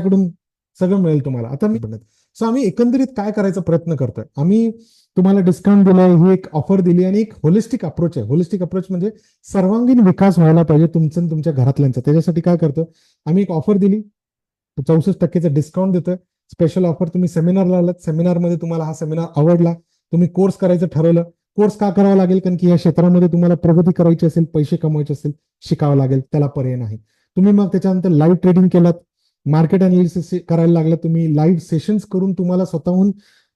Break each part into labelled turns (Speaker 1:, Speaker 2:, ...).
Speaker 1: कडून सगळं मिळेल तुम्हाला. आता मी म्हणत सो आम्ही एकंदरीत काय करायचा प्रयत्न करतोय? आम्ही तुम्हाला डिस्काउंट दिलाय ही एक ऑफर दिली आणि एक होलिस्टिक अप्रोच आहे. होलिस्टिक अप्रोच म्हणजे सर्वांगीण विकास व्हायला पाहिजे तुमचं आणि तुमच्या घरातल्यांचा. त्याच्यासाठी काय करतो आम्ही एक ऑफर दिली. चौसष्ट टक्केचं डिस्काउंट देतोय. स्पेशल ऑफर तुम्ही सेमिनारला आलात. सेमिनारमध्ये तुम्हाला हा सेमिनार आवडला. तुम्ही कोर्स करायचं ठरवलं. कोर्स का करावा लागेल? कारण की या क्षेत्रामध्ये तुम्हाला प्रगती करायची असेल पैसे कमवायचे असेल शिकावं लागेल त्याला पर्याय नाही. तुम्ही मग त्याच्यानंतर लाईव्ह ट्रेडिंग केलात. मार्केट अनालिसिस करायला लागलं तुम्ही लाईव्ह सेशन्स करून तुम्हाला स्वतःहून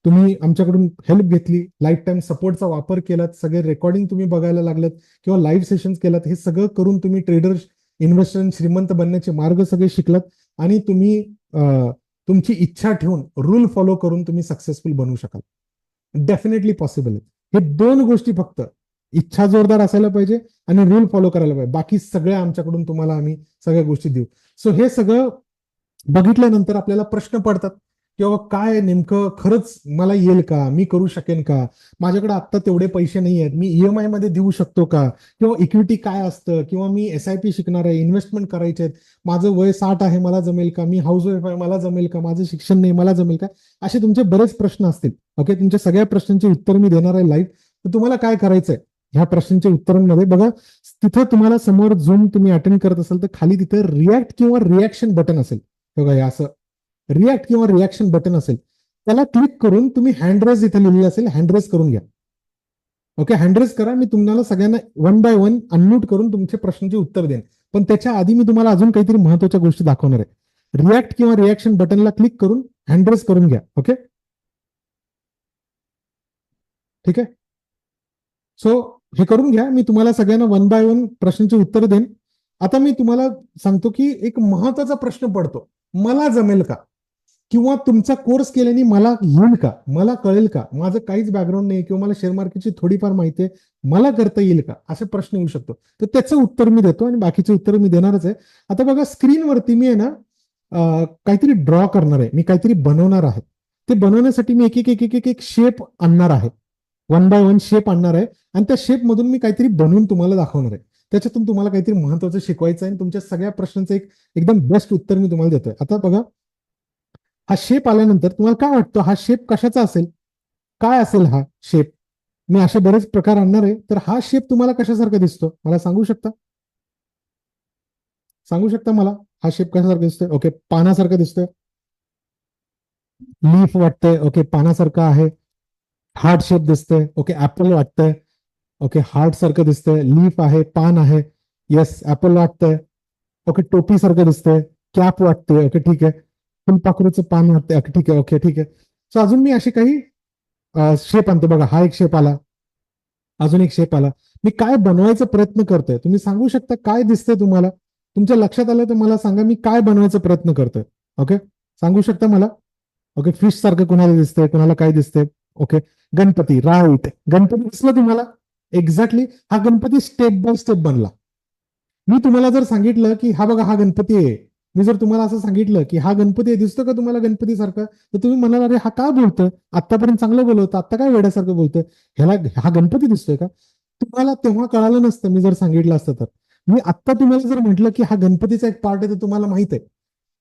Speaker 1: तुम्ही आमच्याकडून हेल्प घेतली लाईफ टाईम सपोर्टचा वापर केलात सगळे रेकॉर्डिंग तुम्ही बघायला लागलात किंवा लाईव्ह सेशन्स केलात हे सगळं करून तुम्ही ट्रेडर इन्व्हेस्टर श्रीमंत बनण्याचे मार्ग सगळे शिकलात आणि तुम्ही तुमची इच्छा ठेवून रूल फॉलो करून तुम्ही सक्सेसफुल बनवू शकाल. डेफिनेटली पॉसिबल आहे. हे दोन गोष्टी फक्त. इच्छा जोरदार असायला पाहिजे आणि रूल फॉलो करायला पाहिजे. बाकी सगळ्या आमच्याकडून तुम्हाला आम्ही सगळ्या गोष्टी देऊ. सो हे सगळं बघितल्यानंतर आपल्याला प्रश्न पडतात किंवा काय नेमकं खरंच मला येईल का? मी करू शकेन का? माझ्याकडे आत्ता तेवढे पैसे नाही आहेत मी ईएमआयमध्ये देऊ शकतो का? किंवा इक्विटी काय असतं? किंवा मी एस आय पी शिकणार आहे इन्व्हेस्टमेंट करायचे आहेत. माझं वय साठ आहे मला जमेल का? मी हाऊस वाईफ आहे मला जमेल का? माझं शिक्षण नाही मला जमेल का? असे तुमचे बरेच प्रश्न असतील. ओके तुमच्या सगळ्या प्रश्नांचे उत्तर मी देणार आहे लाईव्ह तर तुम्हाला काय करायचंय? ह्या प्रश्नांच्या उत्तरांमध्ये बघा तिथं तुम्हाला समोर झूम तुम्ही अटेंड करत असाल तर खाली तिथं रिॲक्ट किंवा रिॲक्शन बटन असेल. बघा हे असं रिॲक्ट किंवा रिॲक्शन बटन असेल त्याला क्लिक करून तुम्ही हँडरेज इथे लिहिलेलं असेल हँडरेज करून घ्या. ओके हँडरेज करा मी तुम्हाला सगळ्यांना वन बाय वन अनम्यूट करून तुमचे प्रश्नांचे उत्तर देईन. पण त्याच्या आधी मी तुम्हाला अजून काहीतरी महत्त्वाच्या गोष्टी दाखवणार आहे. रिॲक्ट किंवा रिॲक्शन बटनला क्लिक करून हँडरेज करून घ्या. ओके ठीक आहे? सो हे करून घ्या मी तुम्हाला सगळ्यांना वन बाय वन प्रश्नांची उत्तर देईन. आता मी तुम्हाला सांगतो की एक महत्त्वाचा प्रश्न पडतो. मला जमेल का? किंवा तुमचा कोर्स केल्याने मला येईल का? मला कळेल का? माझं काहीच बॅकग्राऊंड नाही किंवा मला शेअर मार्केटची थोडीफार माहिती आहे. मला करता येईल का? असे प्रश्न येऊ शकतो. तर त्याचं उत्तर मी देतो आणि बाकीचे उत्तर मी देणारच आहे. आता बघा स्क्रीनवरती मी आहे ना काहीतरी ड्रॉ करणार आहे. मी काहीतरी बनवणार आहे. ते बनवण्यासाठी मी एक एक एक एक एक एक शेप आणणार आहे. वन बाय वन शेप आणणार आहे. आणि त्या शेप मधून मी काहीतरी बनवून तुम्हाला दाखवणार आहे. त्याच्यातून तुम्हाला काहीतरी महत्वाचं शिकवायचं आहे आणि तुमच्या सगळ्या प्रश्नांचं एक एकदम बेस्ट उत्तर मी तुम्हाला देतोय. आता बघा हा शेप आल्यानंतर तुम्हाला काय वाटतं? हा शेप कशाचा असेल? काय असेल हा शेप मी असे बरेच प्रकार आणणार आहे तर हा शेप तुम्हाला कशासारखा दिसतो? मला सांगू शकता? सांगू शकता मला? हा शेप कशासारखा दिसतोय? ओके पानासारखा दिसतोय. लीफ वाटतंय. ओके पानासारखा आहे. हार्ट शेप दिसतंय. ओके ऍपल वाटतंय. ओके हार्ट सारखं दिसतंय लीफ आहे पान आहे. येस ऍपल वाटतंय. ओके टोपी सारखं दिसतंय. कॅप वाटतोय. ओके ठीक आहे. फुलपाखरूचं पान वाटतंय. ओके ठीक आहे. ओके ठीक आहे. सो अजून मी असे काही शेप आणतो. बघा हा एक शेप आला. अजून एक शेप आला. मी काय बनवायचा प्रयत्न करतोय? तुम्ही सांगू शकता काय दिसतंय तुम्हाला? तुमच्या लक्षात आलं तर मला सांगा मी काय बनवायचा प्रयत्न करतोय. ओके सांगू शकता मला? ओके फिश सारखं कुणाला दिसतंय? कुणाला काय दिसतंय? ओके गणपती राईट गणपती दिसला तुम्हाला? एक्झॅक्टली हा गणपती स्टेप बाय स्टेप बनला. मी तुम्हाला जर सांगितलं की हा बघा हा गणपती आहे. मी जर तुम्हाला असं सांगितलं की हा गणपती आहे दिसतो का तुम्हाला गणपती सारखा तर तुम्ही म्हणाल अरे हा काय बोलतं आतापर्यंत चांगलं बोलवतं आता काय वेड्यासारखं बोलतोय? ह्याला हा गणपती दिसतोय का? तुम्हाला तेव्हा कळालं नसतं मी जर सांगितलं असतं तर. मी आत्ता तुम्हाला जर म्हटलं की हा गणपतीचा एक पार्ट आहे तर तुम्हाला माहीत आहे.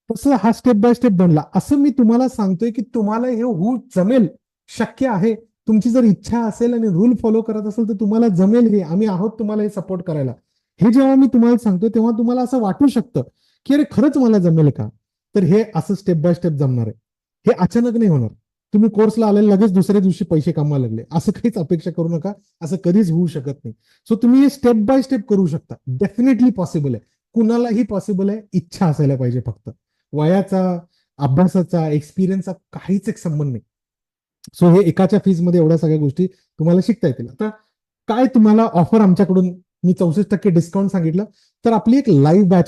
Speaker 1: तसं हा स्टेप बाय स्टेप बनला. असं मी तुम्हाला सांगतोय की तुम्हाला हे होऊ जमेल. शक्य आहे. तुमची जर इच्छा असेल आणि रूल फॉलो करत असेल तर तुम्हाला जमेल हे. आम्ही आहोत तुम्हाला हे सपोर्ट करायला. हे जेव्हा मी तुम्हाला सांगतो तेव्हा तुम्हाला असं वाटू शकतं की अरे खरंच मला जमेल का? तर हे असं स्टेप बाय स्टेप जमणार आहे. हे अचानक नाही होणार. तुम्ही कोर्सला आले लगेच दुसऱ्या दिवशी पैसे कमवायला लागले. असं काहीच अपेक्षा करू नका. असं कधीच होऊ शकत नाही. सो तुम्ही हे स्टेप बाय स्टेप करू शकता. डेफिनेटली पॉसिबल आहे. कुणालाही पॉसिबल आहे. इच्छा असायला पाहिजे फक्त. वयाचा अभ्यासाचा एक्सपिरियन्सचा काहीच एक संबंध नाही. सो हे एकाच्या फीजमध्ये एवढ्या सगळ्या गोष्टी तुम्हाला शिकता येतील. आता काय तुम्हाला ऑफर आमच्याकडून? मी चौसष्ट टक्के डिस्काउंट सांगितलं. तर आपली एक लाईव्ह बॅच